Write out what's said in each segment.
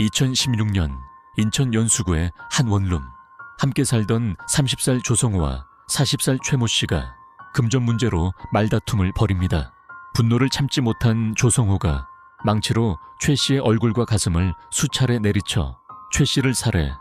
2016년 인천 연수구의 한 원룸 함께 살던 30살 조성호와 40살 최모 씨가 금전 문제로 말다툼을 벌입니다. 분노를 참지 못한 조성호가 망치로 최 씨의 얼굴과 가슴을 수차례 내리쳐 최 씨를 살해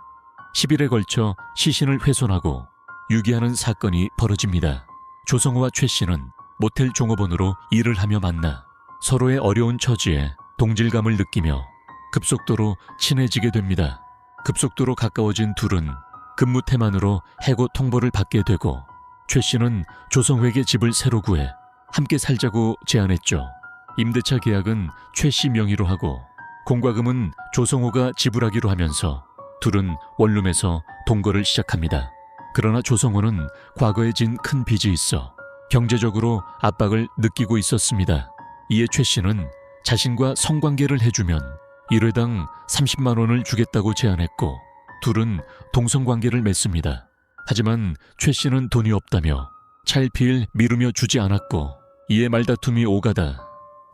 10일에 걸쳐 시신을 훼손하고 유기하는 사건이 벌어집니다. 조성호와 최 씨는 모텔 종업원으로 일을 하며 만나 서로의 어려운 처지에 동질감을 느끼며 급속도로 친해지게 됩니다. 급속도로 가까워진 둘은 근무 태만으로 해고 통보를 받게 되고 최 씨는 조성회에게 집을 새로 구해 함께 살자고 제안했죠. 임대차 계약은 최 씨 명의로 하고 공과금은 조성호가 지불하기로 하면서 둘은 원룸에서 동거를 시작합니다. 그러나 조성호는 과거에 진 큰 빚이 있어 경제적으로 압박을 느끼고 있었습니다. 이에 최 씨는 자신과 성관계를 해주면 1회당 30만 원을 주겠다고 제안했고 둘은 동성관계를 맺습니다. 하지만 최 씨는 돈이 없다며 차일피일 미루며 주지 않았고 이에 말다툼이 오가다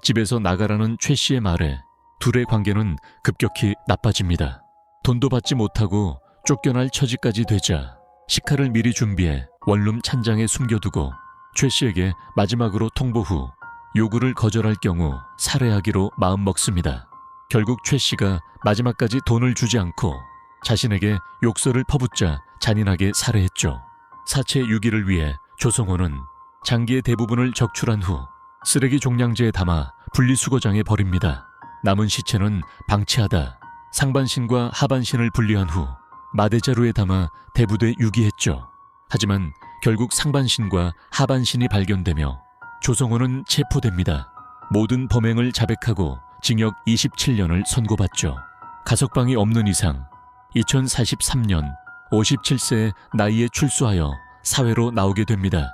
집에서 나가라는 최 씨의 말에 둘의 관계는 급격히 나빠집니다. 돈도 받지 못하고 쫓겨날 처지까지 되자 식칼을 미리 준비해 원룸 찬장에 숨겨두고 최 씨에게 마지막으로 통보 후 요구를 거절할 경우 살해하기로 마음먹습니다. 결국 최 씨가 마지막까지 돈을 주지 않고 자신에게 욕설을 퍼붓자 잔인하게 살해했죠. 사체 유기를 위해 조성호는 장기의 대부분을 적출한 후 쓰레기 종량제에 담아 분리수거장에 버립니다. 남은 시체는 방치하다 상반신과 하반신을 분리한 후 마대자루에 담아 대부대 유기했죠. 하지만 결국 상반신과 하반신이 발견되며 조성호는 체포됩니다. 모든 범행을 자백하고 징역 27년을 선고받죠. 가석방이 없는 이상 2043년 57세 나이에 출소하여 사회로 나오게 됩니다.